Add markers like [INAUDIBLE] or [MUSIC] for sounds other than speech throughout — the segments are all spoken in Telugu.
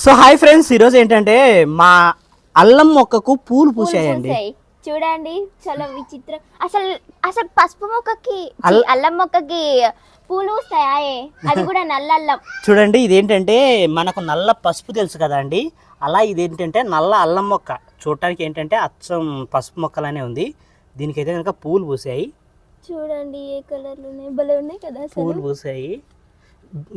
సో హాయ్ ఫ్రెండ్స్ ఈరోజు ఏంటంటే మా అల్లం మొక్కకు పూలు పూసాయండి. పూసాయి. చూడండి చాలా విచిత్రం అసలు అసలు పసుపు మొక్కకి అల్- అల్లం మొక్కకి పూలు వస్తాయా అది కూడా [LAUGHS] నల్ల అల్లం చూడండి ఇదేంటంటే మనకు నల్ల పసుపు తెలుసు కదా అండి. అలా ఇదేంటంటే నల్ల అల్లం మొక్క. చూడటానికి ఏంటంటే అచ్చం పసుపు మొక్కలానే ఉంది. దీనికైతే కనుక పూలు పూసాయి. చూడండి ఏ కలర్లు ఉన్నాయి? భలే ఉన్నాయి కదా అసలు. పూలు పూసాయి.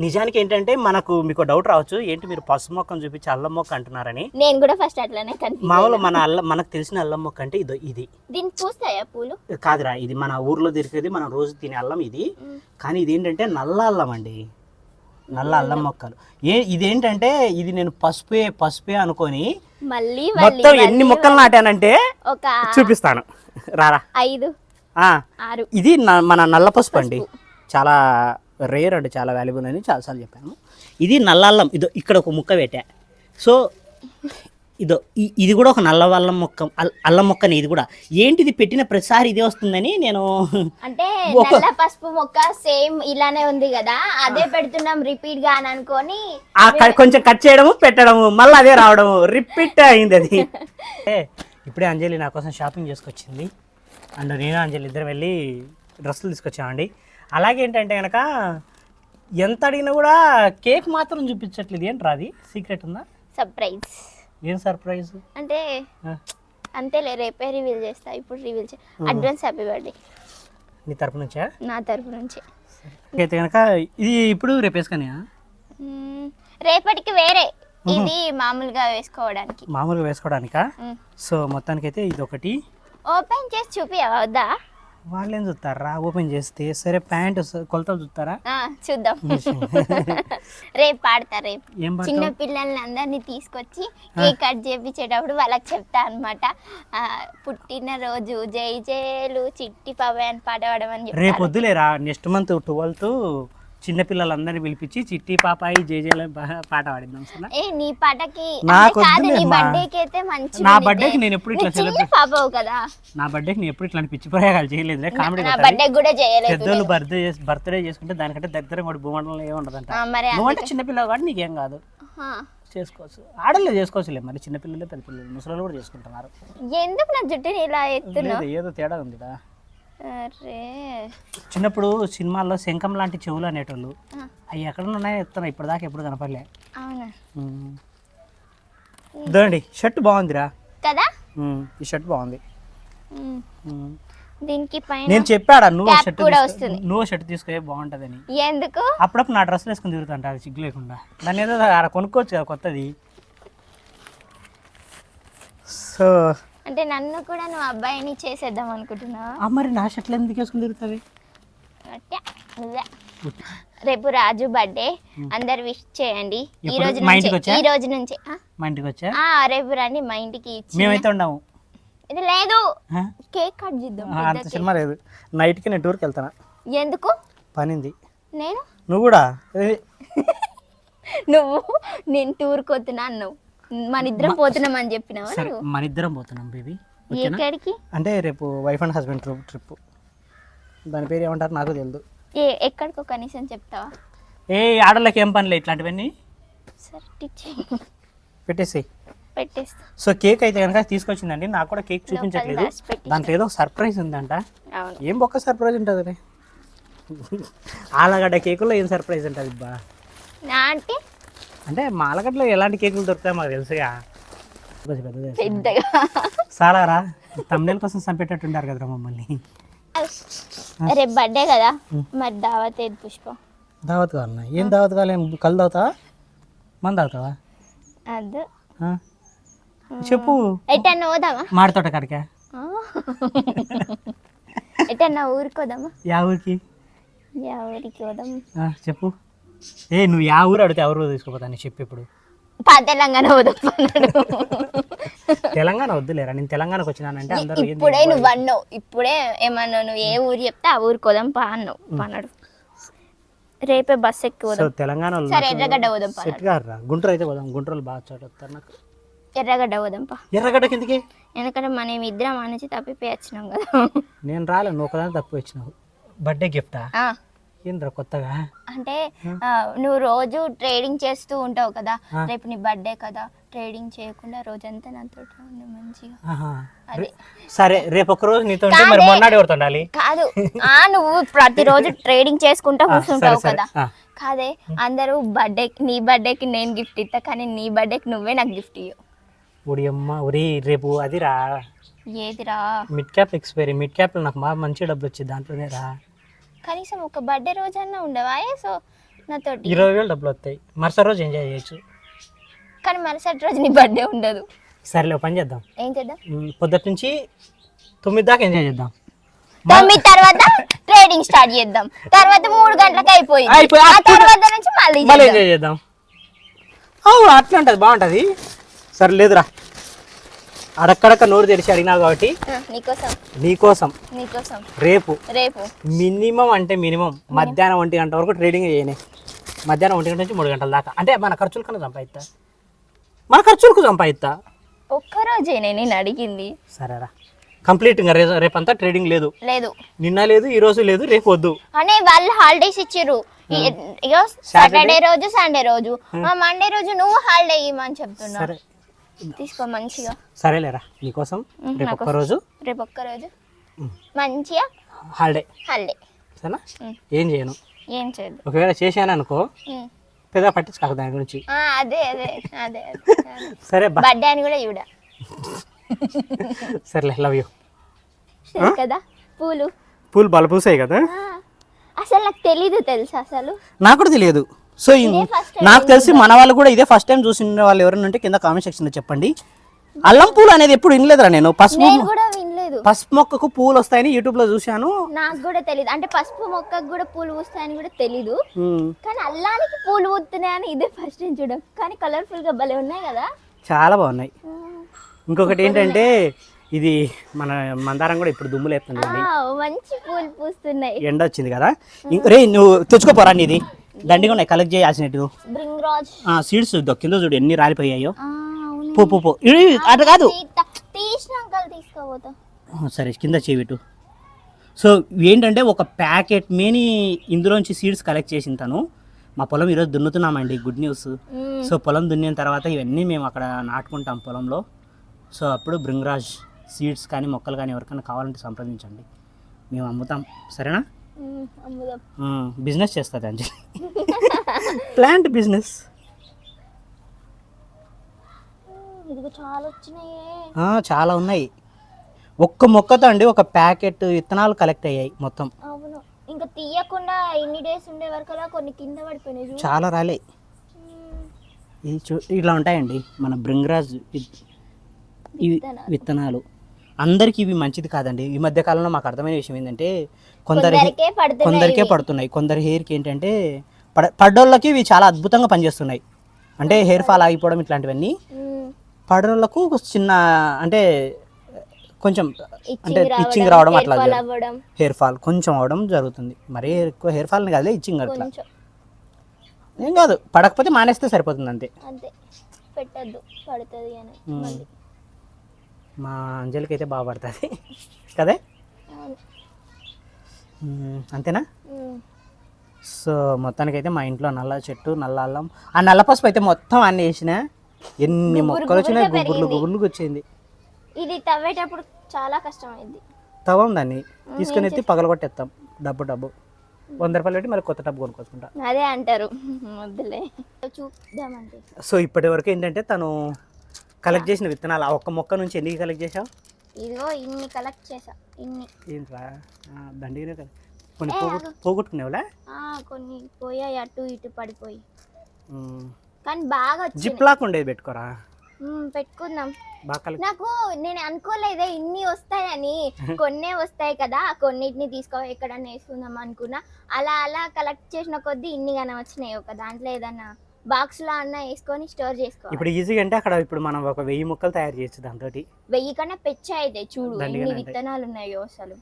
నిజానికి ఏంటంటే మనకు మీకు డౌట్ రావచ్చు. ఏంటి మీరు పసుపు మొక్కను చూపించి అల్లం మొక్క అంటున్నారని? నేను కూడా ఫస్ట్ అట్లానే మామూలు మన అల్లం మనకు తెలిసిన అల్లం మొక్క అంటే ఇదో ఇది. దీనికి పూస్తాయా పూలు? కాదురా ఇది మన ఊర్లో దొరికేది మనం రోజు తినే అల్లం ఇది. కానీ ఇది ఏంటంటే నల్ల అల్లం అండి. నల్ల అల్లం మొక్కలు. ఏ ఇదేంటంటే ఇది నేను పసుపే పసుపే అనుకొని మళ్ళీ మొత్తం ఎన్ని మొక్కలు నాటానంటే ఒక చూపిస్తాను. రారా? ఐదు ఇది మన నల్ల పసుపు అండి. చాలా రేర్ అండి చాలా వాల్యుబుల్ అని చాలాసార్లు చెప్పాను. ఇది నల్ల అల్లం ఇదో ఇక్కడ ఒక ముక్క పెట్టా. సో ఇదో ఇది కూడా ఒక నల్ల అల్లం మొక్క అల్- అల్లం మొక్కనే ఇది కూడా. ఏంటిది పెట్టిన ప్రతిసారి ఇదే వస్తుందని నేను అంటే [LAUGHS] నల్ల పసుపు మొక్క సేమ్ ఇలానే ఉంది కదా అదే పెడుతున్నాం రిపీట్గా అని అనుకొని కొంచెం కట్ చేయడము పెట్టడము మళ్ళీ అదే రావడము రిపీట్ అయింది అది. [LAUGHS] ఏ, ఇప్పుడే అంజలి నా కోసం షాపింగ్ చేసుకొచ్చింది. అండ్ నేను అంజలి ఇద్దరం వెళ్ళి డ్రెస్సులు తీసుకొచ్చామండి. అలాగే ఏంటంటే కనుక ఎంత అడిగినా కూడా కేక్ మాత్రం చూపించట్లేదు. ఏంట్రా అది? సీక్రెట్ ఉందా? సర్ప్రైజ్ ఏం సర్ప్రైజ్ అంటే అంతేలే రేపే రివీల్ చేస్తా. ఇప్పుడు రివీల్ చే అడ్వాన్స్ హ్యాపీ బర్త్డే నీ తరపు నుంచా? నా తరపు నుంచి. అయితే కనుక ఇది ఇప్పుడు రేపు వేసుకొని. రేపటికి వేరే. ఇది మామూలుగా వేసుకోవడానికి. మామూలుగా వేసుకోవడానికా. సో మొత్తానికైతే ఇది ఒకటి ఓపెన్ చేసి చూపియవా? వద్దా? వాళ్ళు ఏం చూస్తారా? ఓపెన్ చేస్తే సరే ప్యాంట్ కొలతలు చూస్తారా? ఆ, చూద్దాం. [LAUGHS] రేపు పాడతా రేపు? చిన్న పిల్లల్ని అందరినీ తీసుకొచ్చి కేక్ కట్ చేపించేటప్పుడు వాళ్ళకి చెప్తా అనమాట పుట్టినరోజు జై జయలు చిట్టి పవే అని పాట పాడమని రేపు వద్దులేరా? నెక్స్ట్ మంత్ ట్వెల్త్ చిన్నపిల్లలందరినీ పిలిపించి చిట్టి పాపాయి జేజేల పాట పాడిద్దాం ఏ నీ పాటకి నాకు కాదు నీ. బర్త్డేకి అయితే మంచి నా birthday కి నేను ఎప్పుడు ఇట్లా చిన్న పాపవు కదా. నా బర్త్డేకి నేను ఎప్పుడు ఇట్లాంటి పిచ్చి ప్రయోగాలు చేయలేదు కామెడీ నా బర్త్డే కూడా చేయలేదు పెద్దోళ్ళు బర్త్డే బర్త్డే చేసుకుంటే దానికంటే దరిద్రం కూడా భూమండలంలో ఏముండదంట ఆ, మరి నువ్వంటే చిన్నపిల్లలు కాబట్టి నీకేం కాదు. చేసుకోవచ్చు. ఆడలే చేసుకోవచ్చులే మరి చిన్నపిల్లలే పెద్ద పిల్లలు ముసలు కూడా చేసుకుంటున్నారు. ఎందుకు నా జుట్టుని ఇలా ఎత్తున్నావు? ఏదో తేడా ఉందిరా. అరే. చిన్నప్పుడు సినిమాల్లో శంఖం లాంటి చెవులు అనేటోళ్ళు అవి ఎక్కడ ఉన్నాయో ఎత్తున్నా ఇప్పటిదాకా ఎప్పుడు కనపడలే. అవునా? ఇదండి షర్ట్ బాగుందిరా. కదా? ఈ షర్ట్ బాగుంది. దీనికి పైన నేను చెప్పాడా నువ్వు షర్ట్ కూడా వస్తుంది. నువ్వు షర్ట్ తీసుకునే బాగుంటుందని. ఎందుకు? అప్పుడప్పుడు నా డ్రెస్ వేసుకుని తిరుగుతుంటా అది సిగ్గు లేకుండా. దాన్ని ఏదో కొనుక్కోవచ్చు కదా కొత్తది. సో అంటే నన్ను కూడా నువ్వు అబ్బాయిని చేసేద్దాం అనుకుంటున్నావా? మరి నా షర్ట్లు ఎందుకు వేసుకుని నువ్వే. రేపు రాజు బర్త్డే అందరు విష్ చేయండి. ఈ? రోజు నుంచి? ఈ రోజు నుంచి? మా ఇంటికి వచ్చా? ఆ, రేపు రండి మా ఇంటికి ఇచ్చి. మేమైతే ఉండము. ఇది లేదు? కేక్ కట్ చేద్దాం అంత. సినిమా లేదు. నైట్కి నేను టూర్కి వెళ్తాను? ఎందుకు? పనింది. నేను? నువ్వు కూడా? [LAUGHS] నువ్వు నేను టూర్కి పోతున్నా అన్నావు. మన ఇద్దరం పోతున్నాం అని చెప్పినావా సరే నువ్వు? మన ఇద్దరం పోతున్నాం బేబీ ఓకేనా? ఎక్కడికి? అంటే రేపు wife and husband trip trip దాని పేరు ఏమంటారు నాకు తెలియదు ఏ ఎక్కడికో కనీసం చెప్తావా? ఏ ఆడళ్ళకి ఏం పనిలే ఇట్లాంటివన్నీ? సరే టిచ్ పెట్టేసి పెట్టేస్తా. సో కేక్ అయితే కనుక తీసుకొచ్చిందండి. నాకు కూడా కేక్ చూపించట్లేదు. దాచి పెట్టి. దాంట్లో ఏదో సర్ప్రైజ్ ఉందంట. అవును. ఏం ఒక్క సర్ప్రైజ్ ఉంటుంది ఆలగడ్డ కేకులో ఏం సర్ప్రైజ్ ఉంటుంది బా? నా అంటే అంటే మా ఆలగడ్డలో ఎలాంటి కేకులు దొరుకుతాయో మాకు తెలుసుగా. కొంచెం పెద్దదే పెద్దగా. సాలారా తమిళ కోసం చంపేటట్టు ఉంటారు కదరా మమ్మల్ని. రేపు బర్త్డే కదా. మరి దావత్ ఏది పుష్ప? దావత్ కావాలన్నా. ఏం దావత్ కావాలి? కళ్ళు తాగుతావా మన తాగుతావా? అదు. ఆ? చెప్పు. ఎటన్నా పోదామా? మాడి తోట కాడికా. ఎటన్నా ఊరుకోదామా యా ఊరికి. యా ఊరికి పోదాం. ఆ, చెప్పు. ఏ నువ్వు యా ఊరు అడిగితే ఎవరు తీసుకుపోతాను చెప్పు ఇప్పుడు. తెలంగాణ పోదాం అన్నాడు తెలంగాణ వద్దులేరా? నేను తెలంగాణకు వచ్చినానంటే అందరూ ఏంది ఇప్పుడే నువ్వు అన్నావు. ఇప్పుడే ఏమన్నావు నువ్వు ఏ ఊరు చెప్తే ఆ ఊరికి పోదాం పా అన్నావు. పన్నాడు. రేపే బస్ ఎక్కి సో తెలంగాణ సరే ఎర్రగడ్డ పోదాం పా. సెట్ గారు గుంటూరు అయితే పోదాం. గుంటూరులో బాగా చోట వస్తారు నాకు. ఎర్రగడ్డ పోదాం పా. ఎర్రగడ్డ కిందకి ఎందుకంటే మనం ఇద్దరం అనేసి తప్పిపోయి వచ్చినాం కదా. నేను రాలే నువ్వు ఒకదాని తప్పు వచ్చినావు. బర్త్డే గిఫ్టా ఆ, ఏంద్రా కొత్తగా అంటే నువ్వు రోజు ట్రేడింగ్ చేస్తూ ఉంటావు కదా. రేపు నీ బర్త్డే కదా ట్రేడింగ్ చేయకుండా రోజంతా నాతో ఉండు మంచిగా. అదే. సరే రేపు ఒక రోజు నీతో ఉంటే మరి కాదే. మొన్నటి ఎవరితో ఉండాలి కాదు ఆ నువ్వు ప్రతిరోజు [LAUGHS] ట్రేడింగ్ చేసుకుంటా కూర్చుంటావు. కదా. కాదే అందరూ బర్త్డే నీ బర్త్డేకి నేను గిఫ్ట్ ఇస్తా కానీ నీ బర్త్డేకి నువ్వే నాకు గిఫ్ట్ ఇవ్వు ఉడి అమ్మ ఉరి రేపు అది రా ఏదిరా mid cap expiry mid cap నాకు బాగా మంచి డబ్బులు వచ్చింది దాంట్లోనే రా కనీసం ఒక బర్త్డే రోజన్నా ఉండవా? సో నాతోటి. ఇరవై వేలు డబ్బులు వస్తాయి. మరుసటి రోజు ఎంజాయ్ చేయొచ్చు. కానీ మరుసటి రోజు నీ బర్త్డే ఉండదు. సరేలే ఒక పని చేద్దాం. ఏం చేద్దాం? పొద్దుటి నుంచి తొమ్మిది దాకా ఎంజాయ్ చేద్దాం. తొమ్మిది తర్వాత ట్రేడింగ్ స్టార్ట్ చేద్దాం. తర్వాత మూడు గంటలకు అయిపోయింది. అయిపోయి- ఆ తర్వాత నుంచి మళ్ళీ మళ్ళీ చేద్దాం. ఎంజాయ్ చేద్దాం. అవును అట్లా ఉంటుంది బాగుంటుంది. సరే లేదురా. అడక్కడక్క నోరు తెరిచి అడిగినావు కాబట్టి నీకోసం. నీకోసం. నీకోసం. రేపు. రేపు. మినిమం అంటే మినిమం మధ్యాహ్నం ఒంటి గంట వరకు ట్రేడింగ్ చేయనే. మధ్యాహ్నం ఒంటి గంట నుంచి మూడు గంటల దాకా. అంటే మన ఖర్చుల కన్నా సంపాదిస్తా మన ఖర్చులకు సంపాదిస్తా ఒక్కరోజే నేను అడిగింది. సరేరా. కంప్లీట్గా రే రేపంతా ట్రేడింగ్ లేదు. లేదు. నిన్న లేదు ఈ రోజు లేదు రేపు వద్దు. అనే వాళ్ళు హాలిడేస్ ఇగో సాటర్డే రోజు సండే రోజు. మండే రోజు నువ్వు హాలిడే ఇవ్వమని చెప్తున్నా తీసుకో మంచిగా. సరేలేరా నీకోసం రేపు. ఒక్క రోజు రేపు ఒక్క రోజు. మంచిగా హాలిడే. హాలిడే. సరేనా. ఏం చేయను. ఏం చేయదు ఒకవేళ చేశాను అనుకో. పెద్ద పట్టించుకోక దాని గురించి. అదే అదే అదే సరే బర్త్డే అని కూడా చూడ. సరేలే లవ్ యూ. కదా పూలు. పూలు బల పూసాయి కదా అసలు నాకు తెలీదు తెలుసా అసలు. నాకు కూడా తెలియదు. సో ఇదే నాకు తెలిసి మన వాళ్ళు కూడా ఇదే ఫస్ట్ టైం చూసిన వాళ్ళు ఎవరైనా ఉంటే కింద కామెంట్ సెక్షన్లో చెప్పండి. అల్లం పూలు అనేది ఎప్పుడు వినలేదురా నేను. పసుపు నేను కూడా వినలేదు. పసుపు మొక్కకు పూలు వస్తాయని యూట్యూబ్లో చూశాను. నాకు కూడా తెలియదు అంటే పసుపు మొక్కకు కూడా పూలు పూస్తాయని కూడా తెలీదు. కానీ అల్లానికి పూలు పూస్తున్నాయని ఇదే ఫస్ట్ టైం చూడడం. కానీ కలర్ఫుల్గా భలే ఉన్నాయి కదా. చాలా బాగున్నాయి. ఇంకొకటి ఏంటంటే ఇది మన మందారం కూడా ఇప్పుడు దుమ్ము లేపుతుంది మంచి పూలు పూస్తున్నాయి. ఎండ వచ్చింది కదా. రే నువ్వు తెచ్చుకోపోరా నీది దండిగా ఉన్నాయి. కలెక్ట్ చేయాల్సినట్టు. సీడ్స్ కింద చూడు ఎన్ని రాలిపోయాయో. పో పో పో. అటు కాదు. సరే కింద చేయిట్టు సో ఏంటంటే ఒక ప్యాకెట్ మేని ఇందులోంచి సీడ్స్ కలెక్ట్ చేసిన తను. మా పొలం ఈరోజు దున్నుతున్నామండి గుడ్ న్యూస్. సో పొలం దున్నిన తర్వాత ఇవన్నీ మేము అక్కడ నాటుకుంటాం పొలంలో. సో అప్పుడు భృంగరాజ్ సీడ్స్ కానీ మొక్కలు కానీ ఎవరికైనా కావాలంటే సంప్రదించండి. మేము అమ్ముతాం. సరేనా? బిజినెస్ చేస్తుంది అంజలి? [LAUGHS] Plant business. చాలా వచ్చినాయే. చాలా ఉన్నాయి. ఒక్క మొక్కతో అండి ఒక ప్యాకెట్ విత్తనాలు కలెక్ట్ అయ్యాయి మొత్తం. ఇంకా తీయకుండా ఎన్ని డేస్ ఉండే వరకలా కొన్ని కింద పడిపోయినాయి. చాలా రాలే. ఇది చూ ఇట్లా ఉంటాయండి మన భృంగరాజ్ విత్- ఇవి విత్తనాలు. అందరికీ ఇవి మంచిది కాదండి. ఈ మధ్య కాలంలో మాకు అర్థమైన విషయం ఏంటంటే కొందరి కొందరికే పడుతున్నాయి. కొందరికే ఇవి. పడుతున్నాయి. కొందరి హెయిర్కి ఏంటంటే పడ పడ్డోళ్ళకి ఇవి చాలా అద్భుతంగా పనిచేస్తున్నాయి. అంటే హెయిర్ ఫాల్ ఆగిపోవడం ఇట్లాంటివన్నీ. పడోళ్ళకు చిన్న అంటే కొంచెం అంటే ఇచ్చింగ్ రావడం అట్లా హెయిర్ ఫాల్ కొంచెం అవడం జరుగుతుంది. మరీ ఎక్కువ హెయిర్ ఫాల్ కాదులే ఇచ్చింగ్ అట్లా. ఏం కాదు పడకపోతే మానేస్తే సరిపోతుంది అంతే. పెట్టద్దు పడుతుంది అని మా అంజలికి అయితే బాగా పడుతుంది. కదే. అంతేనా. సో మొత్తానికైతే మా ఇంట్లో నల్ల చెట్టు నల్ల అల్లం. ఆ నల్ల పసుపు అయితే మొత్తం అన్ని వేసిన. ఎన్ని మొక్కలు వచ్చినాయి గుబుర్లు. గుబుర్లుగా వచ్చింది. ఇది తవ్వేటప్పుడు చాలా కష్టమైంది. తవ్వం దాన్ని. తీసుకొని ఎత్తి పగలగొట్టేస్తాం డబ్బు డబ్బు. వంద రూపాయలు పెట్టి మళ్ళీ కొత్త డబ్బు కొనుక్కొచ్చుకుంటా. అదే అంటారు. [LAUGHS] సో ఇప్పటి వరకు ఏంటంటే తను కలెక్ట్ చేసిన విత్తనాలు ఆ ఒక్క మొక్క నుంచి ఎన్ని కలెక్ట్ చేసావు ఇదిగో ఇన్ని కలెక్ట్ చేసా ఇన్ని. ఏంట్రా? ఆ, దండిగానే కదా. కొన్ని పోగొట్టు కొన్ని పోయాయి అటు ఇటు పడిపోయి. కానీ బాగా వచ్చింది. జిప్ లాక్ ఉండేది పెట్టుకోరా? పెట్టుకుందాం. నాకు నేను అనుకోలేదే ఇన్ని వస్తాయని. [LAUGHS] కొన్నే వస్తాయి కదా కొన్నిటిని తీసుకో ఎక్కడన్నా వేసుకుందాం అనుకున్నా. అలా అలా కలెక్ట్ చేసిన కొద్దీ ఇన్ని గానే వచ్చినాయి ఒక దాంట్లో ఏదన్నా బాక్స్లో అన్న వేసుకొని స్టోర్ చేసుకో ఇప్పుడు ఈజీగా అంటే అక్కడ ఇప్పుడు మనం ఒక వెయ్యి ముక్కలు తయారు చేయొచ్చు దాంతో వెయ్యి కన్నా పెచ్చ అయితే చూడు ఎన్ని. విత్తనాలు ఉన్నాయో అసలు.